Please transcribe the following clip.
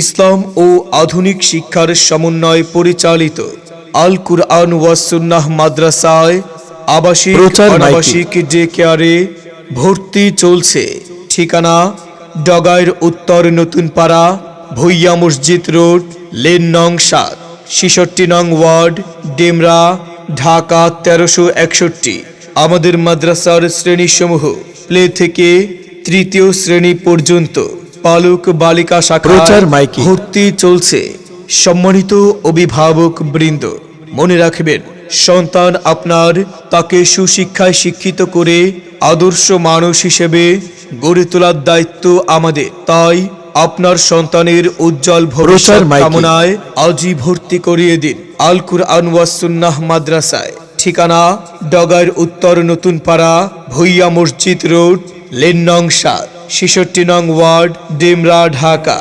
ইসলাম ও আধুনিক শিক্ষার সমন্বয় পরিচালিত আল কুরআন ওয়াসুন্নাহ মাদ্রাসায় আবাসিক। অনাবাসিক যে কেয়ারে ভর্তি চলছে। ঠিকানা ডগাইর উত্তর নতুন পাড়া ভুইয়া মসজিদ রোড লেন নং সাত ছিষট্টি নং ওয়ার্ড ডেমরা ঢাকা তেরোশো একষট্টি। আমাদের মাদ্রাসার শ্রেণীসমূহ প্লে থেকে তৃতীয় শ্রেণি পর্যন্ত। পালক বালিকা শাখা প্রচার মাইকে। ভর্তি চলছে। সম্মানিত অভিভাবক বৃন্দ মনে রাখবেন সন্তান আপনার তাকে সুশিক্ষায় শিক্ষিত করে আদর্শ মানুষ হিসেবে গড়ে তোলার দায়িত্ব আমাদের। তাই আপনার সন্তানের উজ্জ্বল ভবিষ্যৎ কামনায় আজই ভর্তি করিয়ে দিন আল কুরআন ওয়াসুন্নাহ মাদ্রাসায়। ঠিকানা ডগার উত্তর নতুন পাড়া ভুইয়া মসজিদ রোড লেন নং সাত। ছেষট্টি নং ওয়ার্ড ডিমরা ঢাকা।